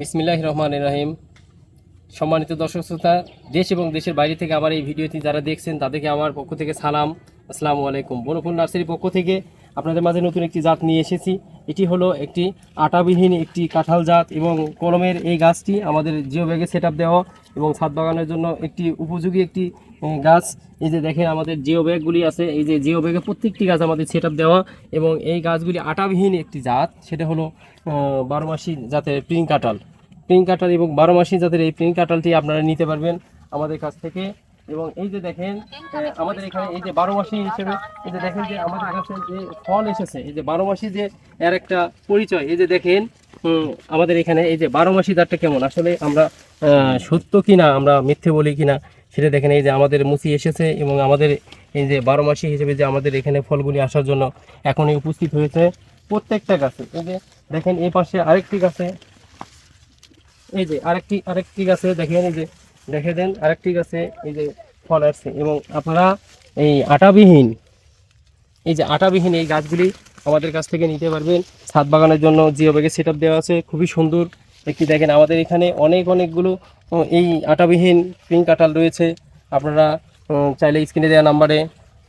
বিসমিল্লাহ রহমান রাহিম। সম্মানিত দর্শক শ্রোতা, দেশ এবং দেশের বাইরে থেকে আমার এই ভিডিওটি যারা দেখছেন, তাদেরকে আমার পক্ষ থেকে সালাম। আসসালামু আলাইকুম। বনফুল নার্সারির পক্ষ থেকে আপনাদের মাঝে নতুন একটি জাত নিয়ে এসেছি। এটি হলো একটি আটাবিহীন একটি কাঁঠাল জাত এবং কলমের এই গাছটি আমাদের জিও ব্যাগে সেট দেওয়া এবং ছাদ বাগানের জন্য একটি উপযোগী একটি গাছ। এই যে দেখেন আমাদের জিও ব্যাগগুলি আছে, এই যে জিও ব্যাগে প্রত্যেকটি গাছ আমাদের সেট দেওয়া এবং এই গাছগুলি আটাবিহীন একটি জাত। সেটা হলো বারোমাসি জাতের প্রিং কাঁঠাল। প্রিং কাঁঠাল এবং বারো মাসি জাতের এই প্রিং কাঁঠালটি আপনারা নিতে পারবেন আমাদের কাছ থেকে। এবং এই যে দেখেন আমাদের এখানে এই যে বারো মাসি হিসেবে এই যে দেখেন যে আমাদের কাছে যে ফল এসেছে এই যে বারো মাসি যে এর একটা পরিচয় এই যে দেখেন আমাদের এখানে এই যে বারো মাসি জাতটা কেমন আসলে আমরা সত্য কিনা আমরা মিথ্যে বলি কিনা সেটা দেখেন এই যে আমাদের মুচি এসেছে এবং আমাদের এই যে বারো মাসি হিসেবে যে আমাদের এখানে ফলগুলি আসার জন্য এখনই উপস্থিত হয়েছে প্রত্যেকটা গাছে এই যে দেখেন এই পাশে আরেকটি গাছে এই যে আরেকটি আরেকটি গাছে দেখেন এই যে দেখে দেন। আরেকটি গাছে এই যে ফল আসছে। এবং আপনারা এই আটাবিহীন, এই যে আটাবিহীন এই গাছগুলি আমাদের কাছ থেকে নিতে পারবেন। ছাদ বাগানের জন্য জিও ব্যাগে সেট দেওয়া আছে, খুবই সুন্দর। একটি দেখেন, আমাদের এখানে অনেক অনেকগুলো এই আটাবিহীন পিঙ্ক কাঁঠাল রয়েছে। আপনারা চাইলে স্ক্রিনে দেওয়া নাম্বারে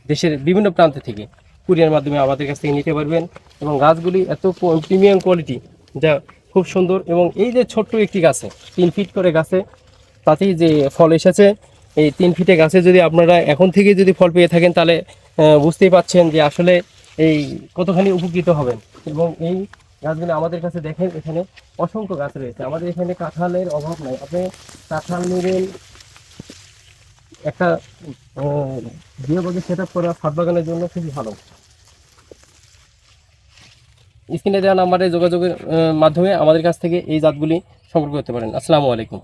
দেশের বিভিন্ন প্রান্ত থেকে কুরিয়ার মাধ্যমে আমাদের কাছ থেকে নিতে পারবেন। এবং গাছগুলি এত প্রিমিয়াম কোয়ালিটি যা খুব সুন্দর। এবং এই যে ছোট্ট একটি গাছে, তিন ফিট করে গাছে তাতেই যে ফল এসেছে, এই তিন ফিটে গাছে যদি আপনারা এখন থেকে যদি ফল পেয়ে থাকেন, তাহলে বুঝতেই পাচ্ছেন যে আসলে এই কতখানি উপকৃত হবেন। এবং এই গাছগুলো আমাদের কাছে দেখেন, এখানে অসংখ্য গাছ রয়েছে। আমাদের এখানে কাঁঠালের অভাব নাই। আপনি কাঁঠাল নেবেন একটা বিয়ে বাগে সেট আপ করা ছাদ বাগানের জন্য খুবই ভালো। স্ক্রিনে দেওয়া নাম্বারে যোগাযোগের মাধ্যমে আমাদের কাছ থেকে এই জাতগুলি সংগ্রহ করতে পারেন। আসসালামু আলাইকুম।